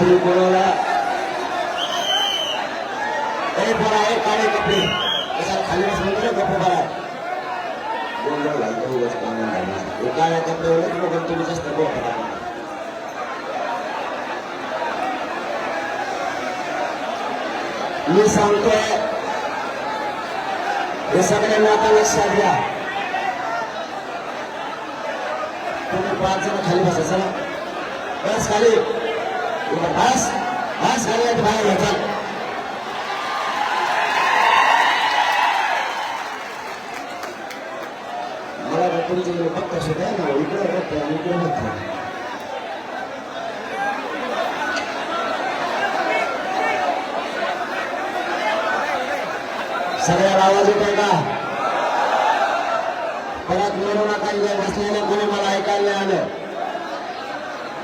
तुम्ही कोणाला ए काळे कपडे त्याच्यात खाली समजलं कपडे बरा गोंधळ घालतो उगाच हे काळ्या लोक तुम्ही जास्त मी सांगतोय हे सगळ्यांना आता लक्षात घ्या तुम्ही पाच जण खाली बसा चला बस खाली इकडं बस बस खाली आणि बाहेर घ्या चल. मला वाटतं तुमचे फक्त असे द्या ना इकडे बघतो आणि इकडे बघतो सगळ्याला आवाज येतोय का परत म्हणू नका इथे बसलेले कोणी मला ऐकायला नाही आलं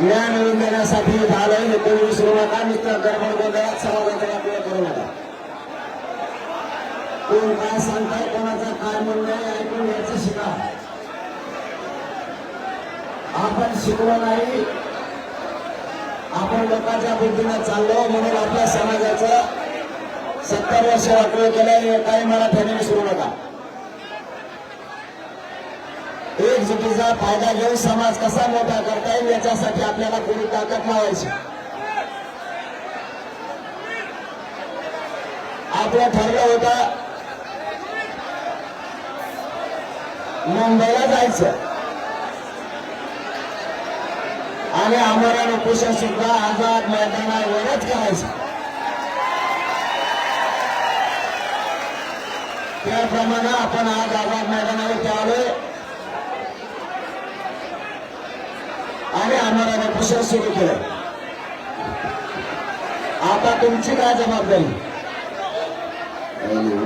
न्याय मिळवून देण्यासाठी झालंय. हे कोणी विसरू नका मित्र गडबड गोंधळात समाजाचा वापर करू नका. कोण काय सांगताय कोणाचं काय म्हणणं ऐकून घ्यायचं शिका. आपण शिकलो नाही. आपण लोकांच्या बुद्धीनं चाललो म्हणून आपल्या समाजाचं सत्तर वर्ष वाटलं केलं काही मला मराठ्याने विसरू नका. एकजुटीचा फायदा घेऊन समाज कसा मोठा करता येईल याच्यासाठी आपल्याला पुरी ताकद लावायची. आपलं ठरलं होतं मुंबईला जायचं. आणि आम्हाला उपोषण सुद्धा आझाद मैदानावरच करायचं. त्याप्रमाणे आपण आज आझाद मैदानावर आलोय आणि आम्हाला उपोषण सुरू केलं. आता तुमची काय जबाबदारी?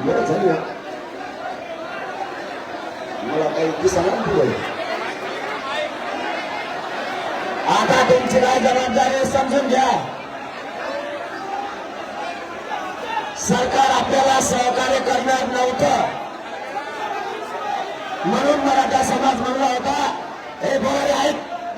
बरं झाली. मला काही पुढे आता तुमची काय जबाबदारी समजून घ्या. सरकार आपल्याला सहकार्य करणार नव्हतं. म्हणून मराठा समाज म्हणला होता हे बोल आहेत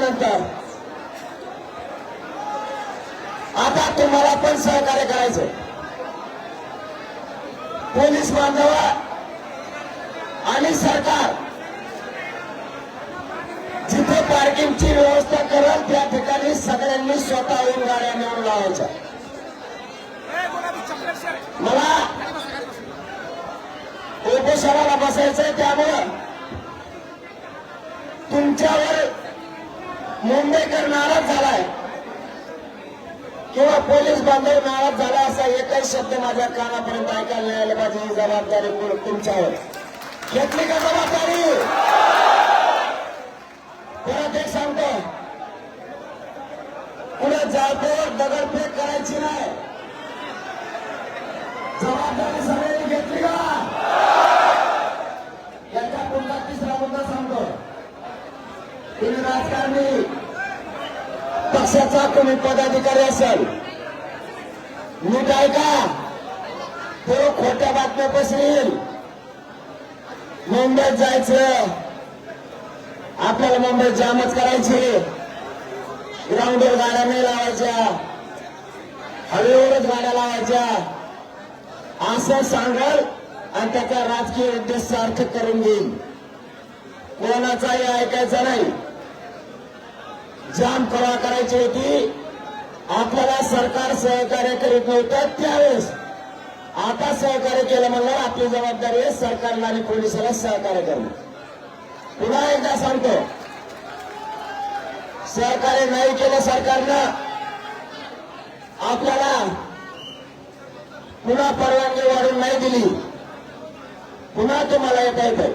झाल्यानंतर आता तुम्हाला पण सहकार्य करायचं पोलीस बांधव आणि सरकार जिथे पार्किंगची व्यवस्था करेल त्या ठिकाणी सगळ्यांनी स्वतःहून गाड्या नेऊन लावायच्या. मला उपोषणाला बसायचंय त्यामुळं तुमच्यावर मुंबईकर नाराज झालाय. किंवा पोलीस बांधव नाराज झाला असा एकही शब्द माझ्या कानापर्यंत ऐकायला नाही आले. पाहिजे ही जबाबदारी तुमच्यावर. घेतली का जबाबदारी? परत एक सांगतो. पुढे जातो दगडफेक करायची नाही. जबाबदारी सगळे घेतली का याच्या पुढचा तिसरा मुद्दा सांगतो तुम्ही राजकारणी. पक्षाचा कोणी पदाधिकारी असेल नीट ऐका तो खोट्या बातम्या पसरेल. मुंबईत जायचं. आपल्याला मुंबईत जामच करायची. ग्राउंडवर गाड्या नाही लावायच्या. हवेवरच गाड्या लावायच्या. असं सांगाल आणि त्याचा राजकीय उद्देश सार्थ करून घेईल कोणाचाही ऐकायचा नाही. जाम कवा करायची होती. आपल्याला सरकार सहकार्य करीत नव्हतं त्यावेळेस. आता सहकार्य केलं म्हणलं आपली जबाबदारी आहे सरकारला आणि पोलिसाला सहकार्य करणं. पुन्हा एकदा सांगतो. सहकार्य नाही केलं सरकारनं. आपल्याला पुन्हा परवानगी वाढून नाही दिली. पुन्हा तुम्हाला येता येत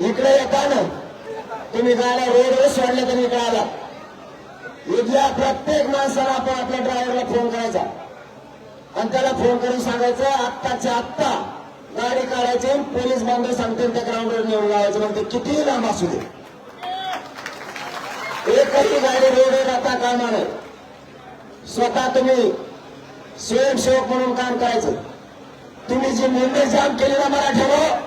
इकडे येताना तुम्ही गाड्या रोडवर सोडल्या तुम्ही इकडे आला. इथल्या प्रत्येक माणसाला आपण आपल्या ड्रायव्हरला फोन करायचा. आणि त्याला फोन करून सांगायचं आत्ताच्या आत्ता गाडी काढायची पोलीस बांधव सांगतील त्या ग्राउंडवर नेऊन लावायचं. मग किती कितीही लांब असू दे. एकही गाडी रोडवर आता कामा नाही. स्वतः तुम्ही स्वयंसेवक म्हणून काम करायचं. तुम्ही जी मुंबई जाम केली ना मराठ्यावर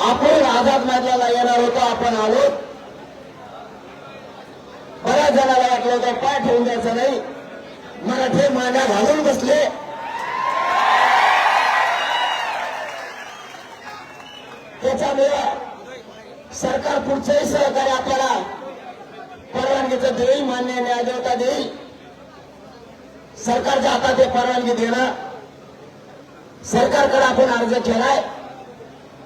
आपण आझाद मैदानाला येणार होतो आपण आलो. बऱ्याच जणाला वाटलं होतं पाय ठेवून द्यायचं नाही. मराठे मांड्या घालून बसले. त्याच्यामुळे सरकार पुढचंही सहकार्य आपल्याला परवानगीचं देईल मान्य न्यायदेवता देईल. सरकारच्या हातात ते परवानगी देणं. सरकारकडे आपण अर्ज केलाय.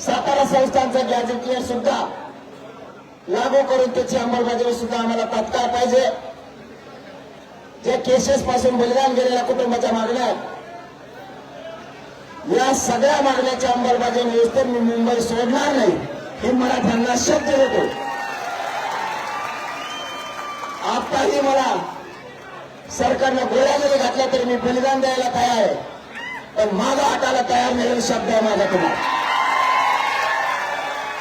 सातारा संस्थांचं गॅजेटियर सुद्धा लागू करून त्याची अंमलबजावणी सुद्धा आम्हाला तात्काळ पाहिजे. जे केसेस पासून बलिदान गेलेल्या कुटुंबाच्या मागण्या आहेत. या सगळ्या मागण्याच्या अंमलबजावणी व्यवस्थेत मी मुंबई सोडणार नाही हे मराठ्यांना शब्द देतो. आताही मला सरकारनं गोळ्या जरी घातल्या तरी मी बलिदान द्यायला तयार आहे पण माझा हाताला तयार नाही शब्द आहे माझा तुम्हाला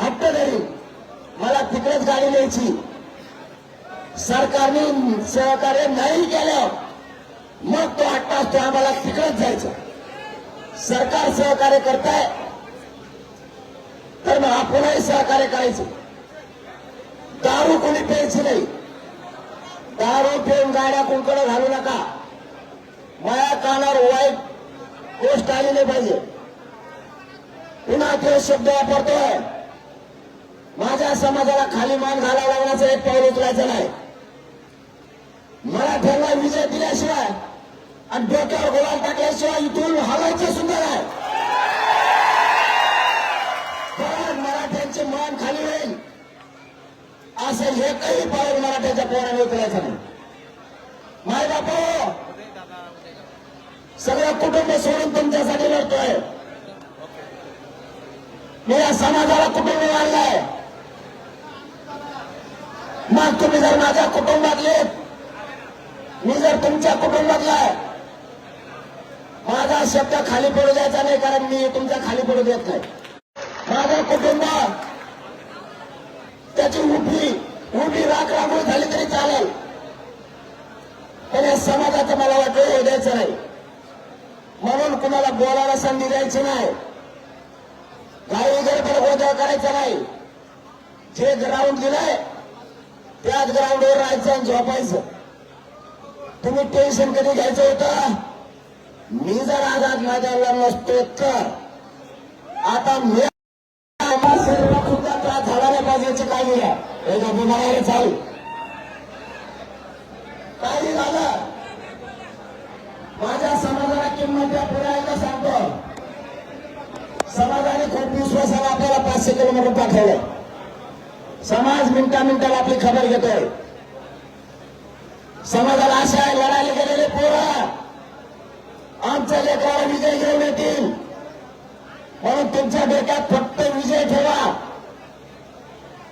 हट्ट धरी मला तिकडेच गाडी न्यायची. सरकारने सहकार्य नाही केलं मग तो आठ असतो तो आम्हाला तिकडच जायचं. सरकार सहकार्य करताय तर मग आपणही सहकार्य करायचं. दारू कोणी प्यायची नाही. दारू पिऊन गाड्या कोणकडे घालू नका. माया कानावर वाईट गोष्ट आली नाही पाहिजे. पुन्हा तो शब्द वापरतोय. माझ्या समाजाला खाली मान घालावा लागण्याचं एक पाऊल उचलायचं नाही. मराठ्यांना विजय दिल्याशिवाय आणि डोक्यावर गोलाल टाकल्याशिवाय इथून हलायचं सुद्धा नाही. मराठ्यांचे मान खाली होईल असं एकही पाऊल मराठ्याच्या पोराने उचलायचं नाही. माय बापा सगळं कुटुंब सोडून तुमच्यासाठी लढतोय. मी या समाजाला कुटुंब मानलाय. मग तुम्ही जर माझ्या कुटुंबातले. मी जर तुमच्या कुटुंबातला माझा शब्द खाली पडू द्यायचा नाही कारण मी तुमच्या खाली पडू देत नाही. माझा कुटुंब त्याची उभी उभी राख राखून झाली तरी चालेल. पण या समाजाचं मला वाटतं हे द्यायचं नाही. म्हणून कुणाला बोलायला संधी द्यायची नाही. काही गडबड गोंधळ करायचा नाही. जे ग्राउंड दिलंय त्याच ग्राउंडवर राहायचं आणि झोपायचं. तुम्ही टेन्शन कधी घ्यायचं होतं? मी जर आझाद माझ्या नसतो तर. आता मी आम्हा सुद्धा त्रास झाला नाही पाहिजे याची काळजी घ्या. एकदा बिमारी चालू. काय झालं? माझ्या समाजाला किंमत द्या पुढे एकदा सांगतो. समाजाने खूप विश्वासाला आपल्याला पाचशे किलोमीटर पाठवलं. समाज मिनटा मिनटाला आपली खबर घेतोय. समाजाला आशा आहे लढायला गेलेले पोरं. आमच्या लेकराला विजय घेऊन येतील. म्हणून तुमच्या डोक्यात फक्त विजय ठेवा.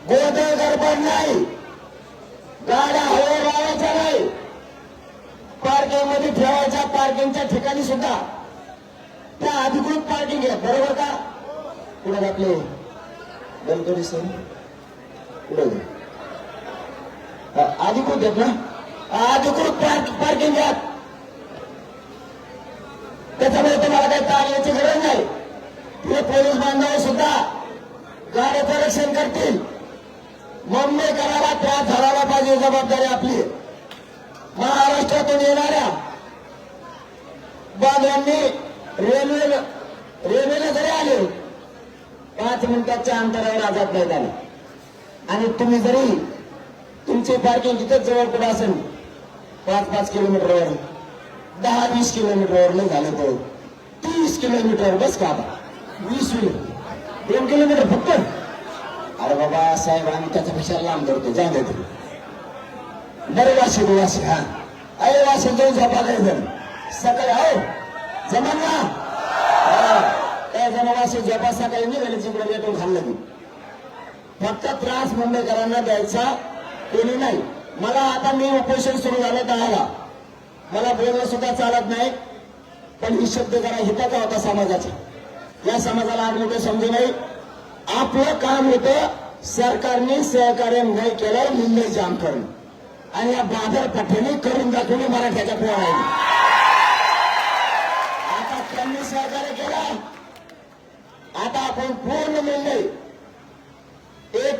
गोदळ गडबड नाही. गाड्या हवे लावायच्या नाही. पार्किंगमध्ये ठेवायच्या पार्किंगच्या ठिकाणी सुद्धा. त्या अधिकृत पार्किंग आहे बरोबर का? पुढे आपले गणपती सण कुठे अधिकृत आहेत ना? अधिकृत पार्किंग घ्या त्याच्यामुळे तुम्हाला काही ताण याची गरज नाही. हे पोलीस बांधव सुद्धा गाड्याचं रक्षण करतील. मुंबई करायला त्रास झाला पाहिजे जबाबदारी आपली. महाराष्ट्रातून येणाऱ्या बांधवांनी रेल्वे रेल्वेला जरी आले पाच मिनिटाच्या अंतरावर आझाद मैदान आणि तुम्ही जरी तुमची पार्किंग तिथंच जवळ कुठं असेल पाच पाच किलोमीटरवर दहा वीस किलोमीटरवर नाही झालं तर तीस किलोमीटर बस का आता वीस दोन किलोमीटर फक्त? अरे बाबा साहेब आम्ही त्याच्यापेक्षा लांब धरतो जाऊ दे तुम्ही. बरे वाशी वाशी हा. अरे वाशी जाऊन झोपा काय जण. सकाळी आहो जमा ना? हा. काय जण वाशी झोपा सकाळी निघाली तिकडे रेटून खाल्लं मी. फक्त त्रास मुंबईकरांना द्यायचा कोणी नाही. मला आता मी उपोषण सुरू झालं दहाला मला बोलणं सुद्धा चालत नाही. पण ही शब्द जरा हिताचा होता समाजाचा. या समाजाला आज मोठं समजू नाही आपलं काम होतं सरकारने सहकार्य नाही केलं मुंबई जाम करणं आणि या बाजार पठ्याने करून दाखवले मराठ्याच्या पोराने. आता त्यांनी सहकार्य केलं. आता आपण पूर्ण मुंबई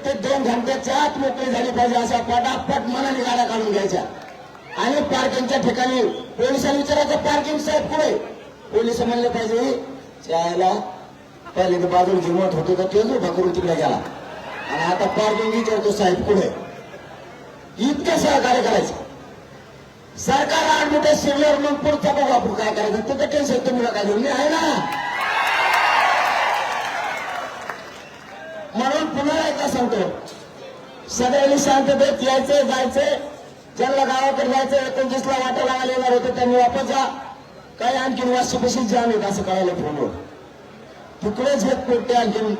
ते दोन घंट्याच्या आत मोकळी झाली पाहिजे अशा पटापट मनाने गाड्या काढून घ्यायच्या आणि पार्किंगच्या ठिकाणी पोलिसांनी विचारायचं पार्किंग साहेब पुढे पोलीस म्हणले पाहिजे त्याला पहिले तर बाजूला जिमत होतो तर तेच उभा करून तिकडे गेला. आणि आता पार्किंग विचारतो साहेब पुढे इतकं सहकार्य करायचं सरकार आठ मोठे सिनियर मग पुढचा बघू आपण काय करायचं. तिथं टेन्शन तुम्ही काय घेऊन आहे ना. म्हणून पुन्हा एकदा सांगतो. सगळ्यांनी शांततेत यायचे जायचे ज्यांना गावाकडे जायचं एकोणतीसला वाटा लावायला येणार होते त्यांनी वापस जा. काही आणखीन वाशीपाशी जाम येत असं कळायला फोनवर तिकडेच घेत पोटे आणखीन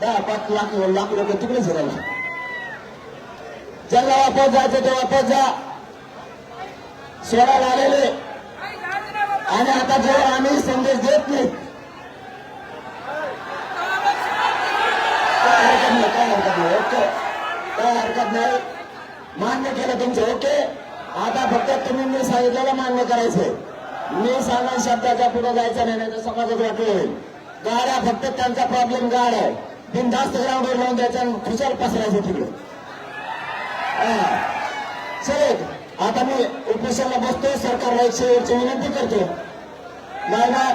दहा पाच लाख लाख रुपये तिकडेच घरायला ज्यांना वापस जायचं ते वापस जा. सोडायला आलेले. आणि आता जेव्हा आम्ही संदेश देत नाही काय हरकत नाही काय हरकत नाही ओके काय हरकत नाही मान्य केलं तुमचं ओके आता फक्त तुम्ही मी सांगितलेलं मान्य करायचंय मी सांगा शब्दाच्या पुढे जायचं नाही नाही समाजात वाटलं होईल गाड्या फक्त त्यांचा प्रॉब्लेम गाड आहे बिनधास्त ग्राउंडवर लावून द्यायचा आणि खुशाल पसरायचं तिकडे हा. चल आता मी उपोषणाला बसतो सरकारला एक शेवटची विनंती करतो नाही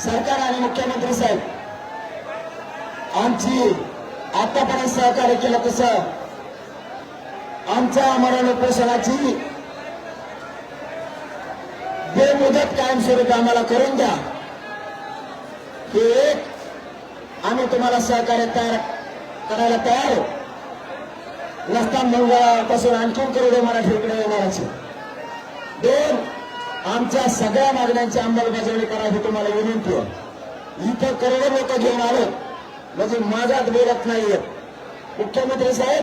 सरकार आणि मुख्यमंत्री साहेब आमची आतापर्यंत सहकार्य केलं तसं. आमच्या मरण उपोषणाची बेमुदत कायमस्वरूपी आम्हाला करून द्या. हे एक आम्ही तुम्हाला सहकार्य तयार करायला तयार नसता मंगळापासून आणखीन करोडो मराठीकडे येणाराचे दोन आमच्या सगळ्या मागण्यांची अंमलबजावणी करावी तुम्हाला विनंती आहे. इथं करोडो लोक घेऊन आलो म्हणजे माझ्यात बोलत नाहीये. मुख्यमंत्री साहेब